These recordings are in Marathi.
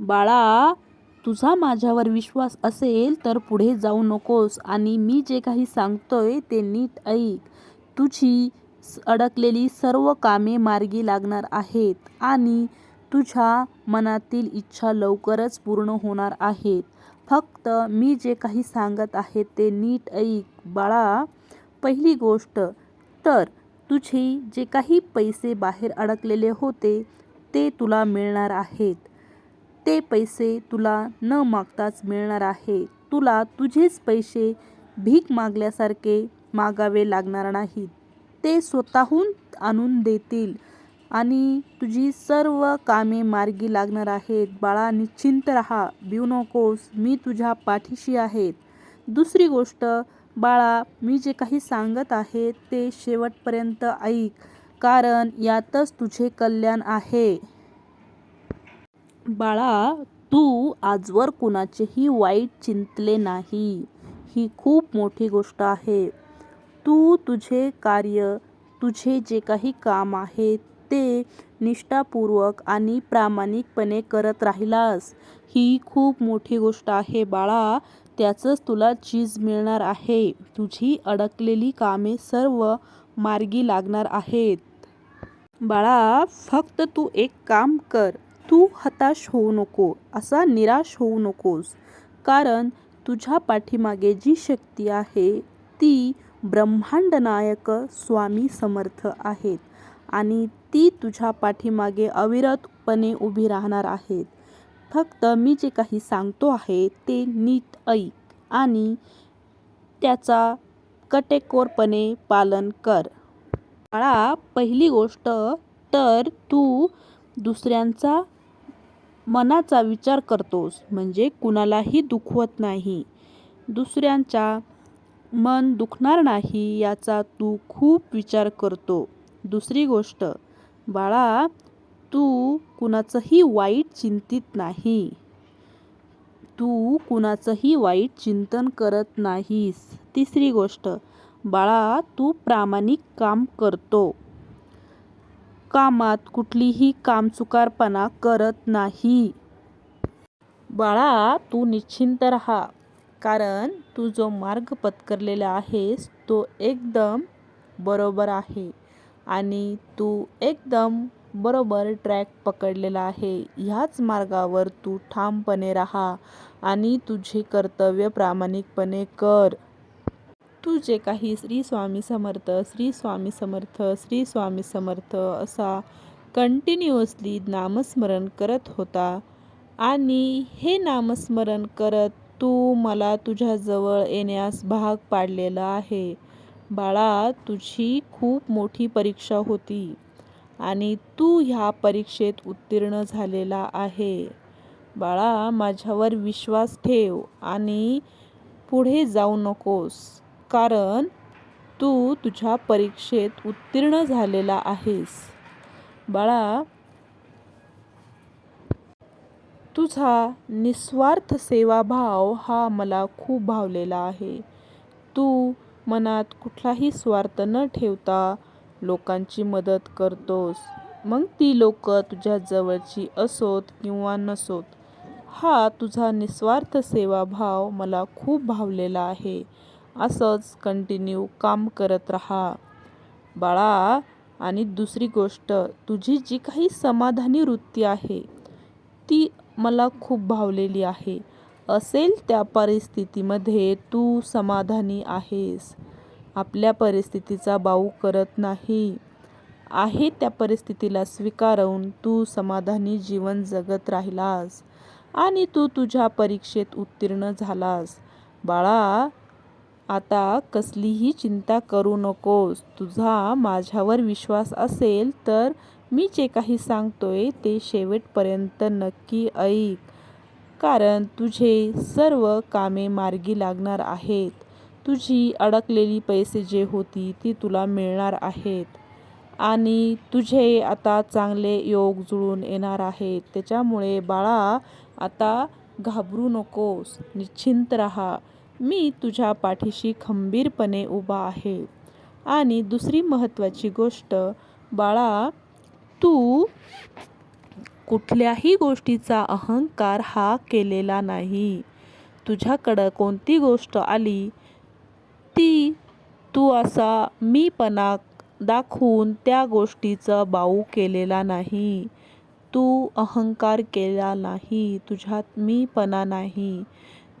बाळा तुझा माझ्यावर विश्वास असेल तर पुढे जाऊ नकोस आणि मी जे काही सांगतोय ते नीट ऐक. तुझी अडकलेली सर्व कामे मार्गी लागणार आहेत आणि तुझ्या मनातील इच्छा लवकरच पूर्ण होणार आहेत. फक्त मी जे काही सांगत आहे ते नीट ऐक. बाळा पहिली गोष्ट तर तुझे जे काही पैसे बाहेर अडकलेले होते ते तुला मिळणार आहेत. ते पैसे तुला न मागताच मिळणार आहे. तुला तुझेच पैसे भीक मागल्यासारखे मागावे लागणार नाहीत. ते स्वतःहून आणून देतील आणि तुझी सर्व कामे मार्गी लागणार आहेत. बाळा निश्चिंत राहा. भिऊ नकोस. मी तुझ्या पाठीशी आहेत. दुसरी गोष्ट बाळा मी जे काही सांगत आहे ते शेवटपर्यंत ऐक कारण यातच तुझे कल्याण आहे. बाळा तू आजवर कुणाचेही वाईट चिंतले नाही. ही खूप मोठी गोष्ट आहे. तू तुझे कार्य तुझे जे काही काम आहे ते निष्ठापूर्वक आणि प्रामाणिकपणे करत राहिलास. ही खूप मोठी गोष्ट आहे बाळा. त्याचंच तुला चीज मिळणार आहे. तुझी अडकलेली कामे सर्व मार्गी लागणार आहेत. बाळा फक्त तू एक काम कर. तू हताश होऊ नको असा निराश होऊ नकोस. कारण तुझ्या पाठीमागे जी शक्ती आहे ती ब्रह्मांडनायक स्वामी समर्थ आहेत आणि ती तुझ्या पाठीमागे अविरतपणे उभी राहणार आहेत. फक्त मी जे काही सांगतो आहे ते नीट ऐक आणि त्याचा कटेकोरपणे पालन कर. बाळा पहिली गोष्ट तर तू दुसऱ्यांचा मनाचा विचार करतोस म्हणजे कुणालाही दुखवत नाही. दुसऱ्यांचा मन दुखणार नाही याचा तू खूप विचार करतो. दुसरी गोष्ट बाळा तू कुणाचंही वाईट चिंतित नाही. तू कुणाचंही वाईट चिंतन करत नाहीस. तिसरी गोष्ट बाळा तू प्रामाणिक काम करतो. कामात कुठलीही कामचुकारपणा करत नाही. बाळा तू निश्चिंत राहा. कारण तू जो मार्ग पत्करलेला आहेस तो एकदम बरोबर आहे. आणि तू एकदम बरोबर ट्रॅक पकडलेला आहे. ह्याच मार्गावर तू ठामपणे राहा आणि तुझे कर्तव्य प्रामाणिकपणे कर. तू जे काही श्री स्वामी समर्थ श्री स्वामी समर्थ श्री स्वामी समर्थ असा कंटिन्युअसली नामस्मरण करत होता. आणि हे नामस्मरण करत तू मला तुझ्याजवळ येण्यास भाग पाडलेला आहे. बाळा तुझी खूप मोठी परीक्षा होती आणि तू ह्या परीक्षेत उत्तीर्ण झालेला आहे. बाळा माझ्यावर विश्वास ठेव आणि पुढे जाऊ नकोस. कारण तू तुझ्या परीक्षेत उत्तीर्ण झालेला आहेस. बाळा तुझा निस्वार्थ सेवाभाव हा मला खूप भावलेला आहे. तू मनात कुठलाही स्वार्थ न ठेवता लोकांची मदत करतोस. मग ती लोक तुझ्या जवळची असोत किंवा नसोत हा तुझा निस्वार्थ सेवाभाव मला खूप भावलेला आहे. असंच कंटिन्यू काम करत राहा. बाळा आणि दुसरी गोष्ट तुझी जी काही समाधानी वृत्ती आहे ती मला खूप भावलेली आहे. असेल त्या परिस्थितीमध्ये तू समाधानी आहेस. आपल्या परिस्थितीचा बाऊ करत नाही. आहे त्या परिस्थितीला स्वीकारून तू समाधानी जीवन जगत राहिलास आणि तू तुझ्या परीक्षेत उत्तीर्ण झालास. बाळा आता कसलीही चिंता करू नकोस. तुझा माझ्यावर विश्वास असेल तर मी जे काही सांगतोय ते शेवटपर्यंत नक्की ऐक. कारण तुझे सर्व कामे मार्गी लागणार आहेत. तुझी अडकलेली पैसे जे होती ती तुला मिळणार आहेत. आणि तुझे आता चांगले योग जुळून येणार आहेत. त्याच्यामुळे बाळा आता घाबरू नकोस. निश्चिंत राहा. मी तुझ्या पाठीशी खंबीरपणे उभा आहे. आणि दुसरी महत्त्वाची गोष्ट बाळा तू कुठल्याही गोष्टीचा अहंकार हा केलेला नाही. तुझ्याकडं कोणती गोष्ट आली ती तू असा मीपणा दाखवून त्या गोष्टीचं बाऊ केलेला नाही. तू अहंकार केला नाही तुझ्यात मीपणा नाही.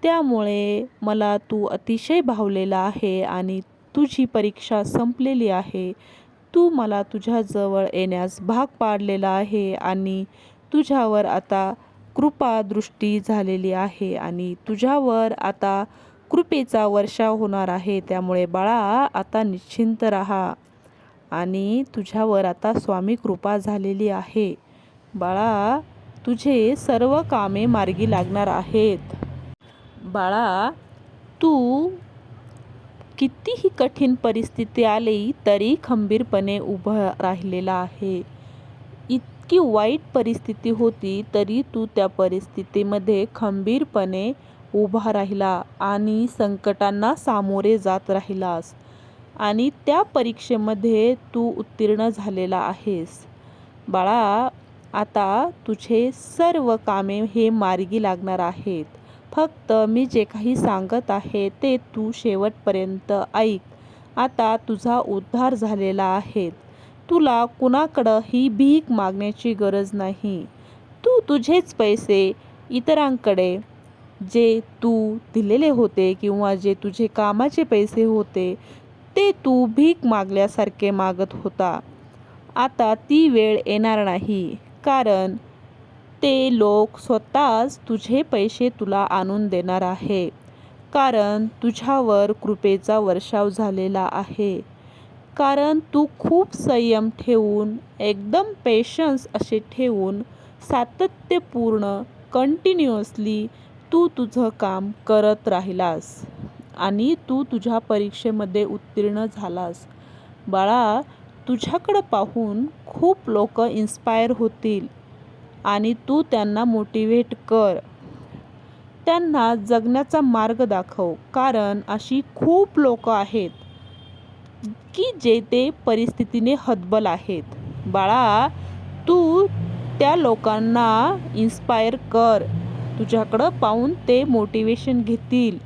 त्यामुळे मला तू अतिशय भावलेला आहे आणि तुझी परीक्षा संपलेली आहे. तू मला तुझ्याजवळ येण्यास भाग पाडलेला आहे आणि तुझ्यावर आता कृपादृष्टी झालेली आहे आणि तुझ्यावर आता कृपेचा वर्षाव होणार आहे. त्यामुळे बाळा आता निश्चिंत राहा आणि तुझ्यावर आता स्वामी कृपा झालेली आहे. बाळा तुझे सर्व कामे मार्गी लागणार आहेत. बाळा तू कितीही कठीण परिस्थिती आली तरी खंबीरपणे उभं राहिलेला आहे. इतकी वाईट परिस्थिती होती तरी तू त्या परिस्थितीमध्ये खंबीरपणे उभा राहिला आणि संकटांना सामोरे जात राहिलास आणि त्या परीक्षेमध्ये तू उत्तीर्ण झालेला आहेस. बाळा आता तुझे सर्व कामे हे मार्गी लागणार आहेत. फक्त मी जे काही सांगत आहे ते तू शेवटपर्यंत ऐक. आता तुझा उद्धार झालेला आहे. तुला कुणाकडं ही भीक मागण्याची गरज नाही. तू तुझेच पैसे इतरांकडे जे तू दिलेले होते किंवा जे तुझे कामाचे पैसे होते ते तू भीक मागल्यासारखे मागत होता. आता ती वेळ येणार नाही. कारण ते लोक स्वतःच तुझे पैसे तुला आणून देणार आहे. कारण तुझ्यावर कृपेचा वर्षाव झालेला आहे. कारण तू खूप संयम ठेवून एकदम पेशन्स असे ठेवून सातत्यपूर्ण कंटिन्युअसली तू तुझं काम करत राहिलास. आणि तू तुझ्या परीक्षेमध्ये उत्तीर्ण झालास. बाळा तुझ्याकडं पाहून खूप लोक इन्स्पायर होतील. आणि तू त्यांना मोटिवेट कर. त्यांना जगण्याचा मार्ग दाखव कारण अशी खूप लोक आहेत की जे ते परिस्थितीने हतबल आहेत. बाळा तू त्या लोकांना इन्स्पायर कर. तुझ्याकडं पाहून ते मोटिवेशन घेतील.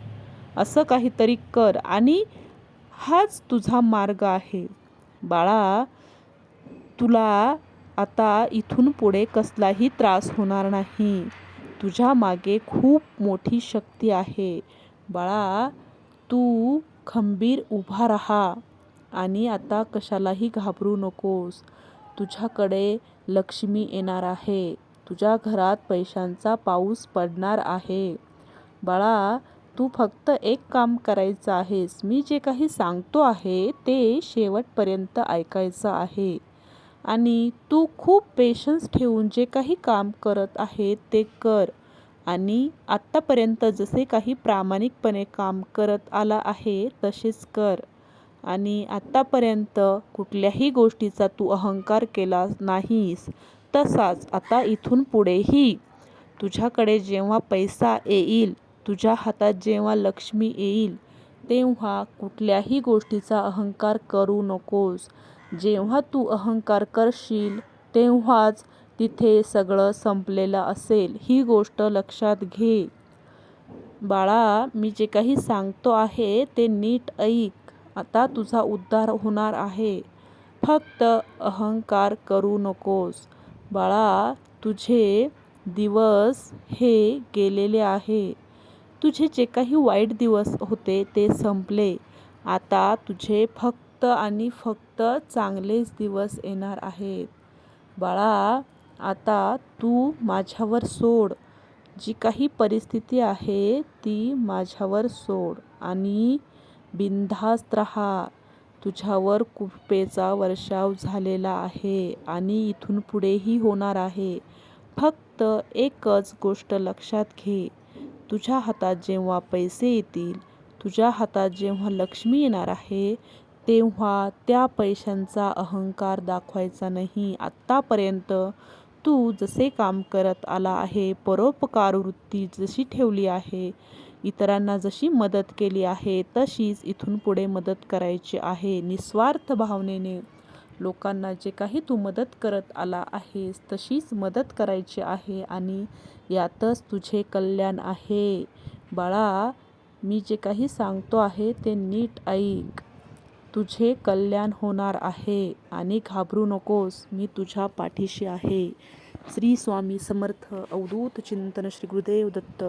असं काहीतरी कर आणि हाच तुझा मार्ग आहे. बाळा तुला आता इथून पुढे कसलाही त्रास होणार नाही. तुझ्या मागे खूप मोठी शक्ती आहे. बाळा तू खंबीर उभा राहा आणि आता कशालाही घाबरू नकोस. तुझ्याकडे लक्ष्मी येणार आहे. तुझ्या घरात पैशांचा पाऊस पडणार आहे. बाळा तू फक्त एक काम करायचं आहेस. मी जे काही सांगतो आहे ते शेवटपर्यंत ऐकायचं आहे. आणि तू खूप पेशन्स ठेवून जे काही काम करत आहे ते कर. आणि आत्तापर्यंत जसे काही प्रामाणिकपणे काम करत आला आहे तसेच कर. आणि आत्तापर्यंत कुठल्याही गोष्टीचा तू अहंकार केला नाहीस तसाच आता इथून पुढेही तुझ्याकडे जेव्हा पैसा येईल तुझ्या हातात जेव्हा लक्ष्मी येईल तेव्हा कुठल्याही गोष्टीचा अहंकार करू नकोस. जेव्हा तू अहंकार करशील तेव्हाच तिथे सगळं संपलेलं असेल. ही गोष्ट लक्षात घे. बाळा मी जे काही सांगतो आहे ते नीट ऐक. आता तुझा उद्धार होणार आहे. फक्त अहंकार करू नकोस. बाळा तुझे दिवस हे गेलेले आहे. तुझे जे काही वाईट दिवस होते ते संपले. आता तुझे फक्त फक्त आणि फक्त चांगलेच दिवस येणार आहेत. बाळा आता तू माझ्यावर सोड. जी काही परिस्थिती आहे ती माझ्यावर सोड आणि बिनधास्त राहा. तुझ्यावर कुपेचा वर्षाव झालेला आहे आणि इथून पुढेही होणार आहे. फक्त एकच गोष्ट लक्षात घे. तुझ्या हातात जेव्हा पैसे येतील तुझ्या हातात जेव्हा लक्ष्मी येणार आहे तेव्हा त्या पैशांचा अहंकार दाखवायचा नाही. आत्तापर्यंत तू जसे काम करत आला आहे परोपकार वृत्ती जशी ठेवली आहे इतरांना जशी मदत केली आहे तशीच इथून पुढे मदत करायची आहे निस्वार्थ भावनेने. लोकांना जे काही तू मदत करत आला आहेस तशीच मदत करायची आहे आणि यातच तुझे कल्याण आहे. बाळा मी जे काही सांगतो आहे ते नीट ऐक. तुझे कल्याण होणार आहे आणि घाबरू नकोस मी तुझ्या पाठीशी आहे. श्री स्वामी समर्थ अवधूत चिंतन श्री गुरुदेव दत्त.